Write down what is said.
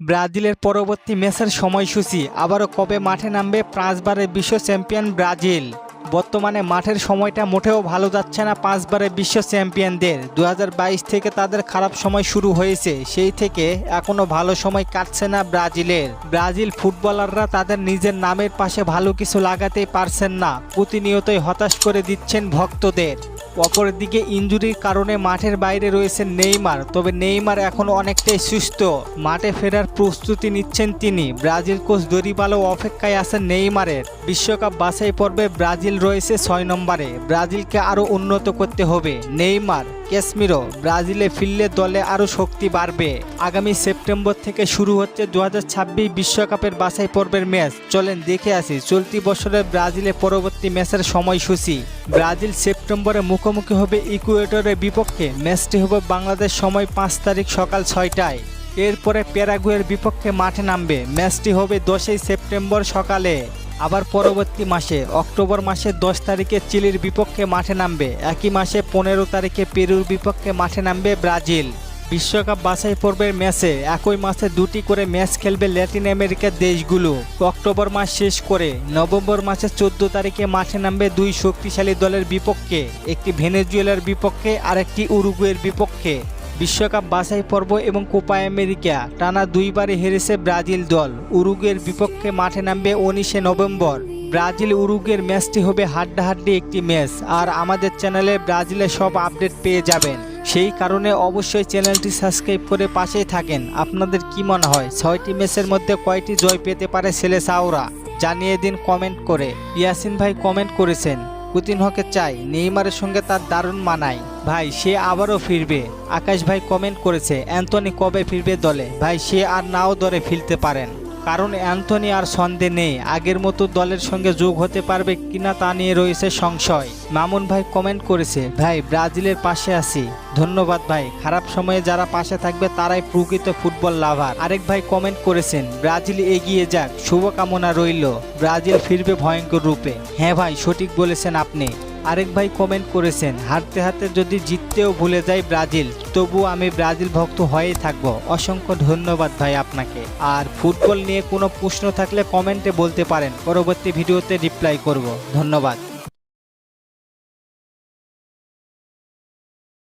ব্রাজিলের পরবর্তী ম্যাচের সময়সূচি। আবারও কবে মাঠে নামবে পাঁচবারের বিশ্ব চ্যাম্পিয়ন ব্রাজিল? বর্তমানে মাঠের সময়টা মোটেও ভালো যাচ্ছে না পাঁচবারের বিশ্ব চ্যাম্পিয়নদের। দু হাজার বাইশ থেকে তাদের খারাপ সময় শুরু হয়েছে। সেই থেকে এখনও ভালো সময় কাটছে না ব্রাজিলের। ব্রাজিল ফুটবলাররা তাদের নিজের নামের পাশে ভালো কিছু লাগাতেই পারছেন না। প্রতিনিয়তই হতাশ করে দিচ্ছেন ভক্তদের। অপরদিকে ইঞ্জুরির কারণে মাঠের বাইরে রয়েছেন নেইমার। তবে নেইমার এখন অনেকটাই সুস্থ। মাঠে ফেরার প্রস্তুতি নিচ্ছেন তিনি। ব্রাজিল কোচ দরিবালো অপেক্ষায় আছেন নেইমারের। বিশ্বকাপ বাছাই পর্বে ব্রাজিল রয়েছে ছয় নম্বরে। ব্রাজিলকে আরও উন্নত করতে হবে। নেইমার ক্যাশমিরো ব্রাজিলে ফিরলে দলে আরও শক্তি বাড়বে। আগামী সেপ্টেম্বর থেকে শুরু হচ্ছে দু বিশ্বকাপের বাছাই পর্বের ম্যাচ। চলেন দেখে আসি চলতি বছরের ব্রাজিলের পরবর্তী ম্যাচের সময়সূচি। ব্রাজিল সেপ্টেম্বরে মুখোমুখি হবে ইকুয়েটরের বিপক্ষে। ম্যাচটি হবে বাংলাদেশ সময় পাঁচ তারিখ সকাল ছয়টায়। এরপরে প্যারাগুয়ের বিপক্ষে মাঠে নামবে। ম্যাচটি হবে দশই সেপ্টেম্বর সকালে। আবার পরবর্তী মাসে, অক্টোবর মাসের দশ তারিখে চিলির বিপক্ষে মাঠে নামবে। একই মাসে পনেরো তারিখে পেরুর বিপক্ষে মাঠে নামবে ব্রাজিল। বিশ্বকাপ বাছাই পর্বের ম্যাচে, একই মাসে দুটি করে ম্যাচ খেলবে ল্যাটিন আমেরিকার দেশগুলো। অক্টোবর মাস শেষ করে, নভেম্বর মাসের চোদ্দ তারিখে মাঠে নামবে দুই শক্তিশালী দলের বিপক্ষে। একটি ভেনেজুয়েলার বিপক্ষে আর একটি উরুগুয়ের বিপক্ষে। বিশ্বকাপ বাছাই পর্ব এবং কোপা আমেরিকা টানা দুইবারে হেরেছে ব্রাজিল দল। উরুগের বিপক্ষে মাঠে নামবে উনিশে নভেম্বর। ব্রাজিল উরুগের ম্যাচটি হবে হাড্ডাহাড্ডি একটি ম্যাচ। আর আমাদের চ্যানেলে ব্রাজিলের সব আপডেট পেয়ে যাবেন। সেই কারণে অবশ্যই চ্যানেলটি সাবস্ক্রাইব করে পাশেই থাকেন। আপনাদের কি মনে হয়, ছয়টি ম্যাচের মধ্যে কয়টি জয় পেতে পারে ছেলে সাউরা জানিয়ে দিন কমেন্ট করে। ইয়াসিন ভাই কমেন্ট করেছেন কুতিনহকে চাই। নেইমারের সঙ্গে তার দারুণ মানায়। ভাই, সে আবারও ফিরবে। আকাশ ভাই কমেন্ট করেছে, অ্যান্থনি কবে ফিরবে দলে? ভাই, সে আর নাও দলে ফিরতে পারেন। কারণ অ্যান্থনি আর সন্দেহ নেই। আগের মতো দলের সঙ্গে যোগ হতে পারবে কিনা তা নিয়ে রয়েছে সংশয়। মামুন ভাই কমেন্ট করেছে, ভাই, ব্রাজিলের পাশে আছি। ধন্যবাদ ভাই। খারাপ সময়ে যারা পাশে থাকবে তারাই প্রকৃত ফুটবল লাভার। আরেক ভাই কমেন্ট করেছেন, ব্রাজিল এগিয়ে যাক, শুভকামনা রইল। ব্রাজিল ফিরবে ভয়ঙ্কর রূপে। হ্যাঁ ভাই, সঠিক বলেছেন আপনি। আরেক ভাই কমেন্ট করেছেন, হারতে হারতে যদি জিততেও ভুলে যায় ব্রাজিল, তবু আমি ব্রাজিল ভক্ত হয়েই থাকব। অসংখ্য ধন্যবাদ ভাই আপনাকে। আর ফুটবল নিয়ে কোনো প্রশ্ন থাকলে কমেন্টে বলতে পারেন। পরবর্তী ভিডিওতে রিপ্লাই করব। ধন্যবাদ।